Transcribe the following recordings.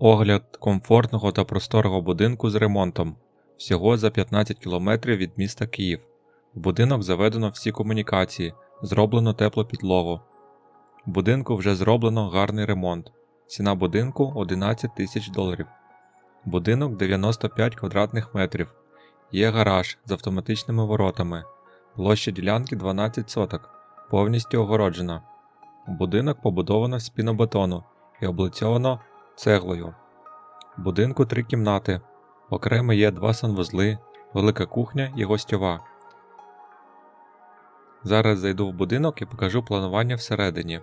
Огляд комфортного та просторого будинку з ремонтом. Всього за 15 км від міста Київ. В будинок заведено всі комунікації, зроблено теплу підлогу. В будинку вже зроблено гарний ремонт. Ціна будинку 11 тисяч доларів. Будинок 95 квадратних метрів. Є гараж з автоматичними воротами. Площа ділянки 12 соток, повністю огороджена. Будинок побудовано з пінобетону і облицьовано цеглою. Будинку три кімнати. Окремо є два санвузли, велика кухня і гостьова. Зараз зайду в будинок і покажу планування всередині.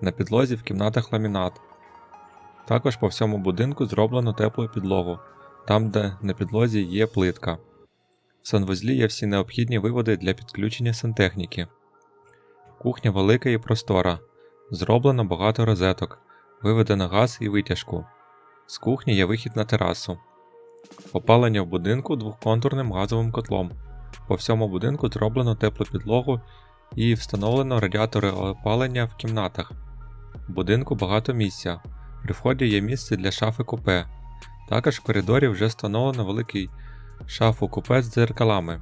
На підлозі в кімнатах ламінат. Також по всьому будинку зроблено теплу підлогу, там де на підлозі є плитка. В санвузлі є всі необхідні виводи для підключення сантехніки. Кухня велика і простора. Зроблено багато розеток, виведено газ і витяжку. З кухні є вихід на терасу. Опалення в будинку двохконтурним газовим котлом. По всьому будинку зроблено теплу підлогу і встановлено радіатори опалення в кімнатах. В будинку багато місця. При вході є місце для шафи купе. Також в коридорі вже встановлено великий шафу купе з дзеркалами.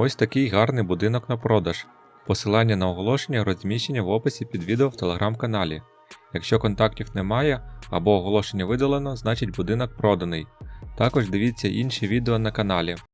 Ось такий гарний будинок на продаж. Посилання на оголошення розміщені в описі під відео в телеграм-каналі. Якщо контактів немає або оголошення видалено, значить будинок проданий. Також дивіться інші відео на каналі.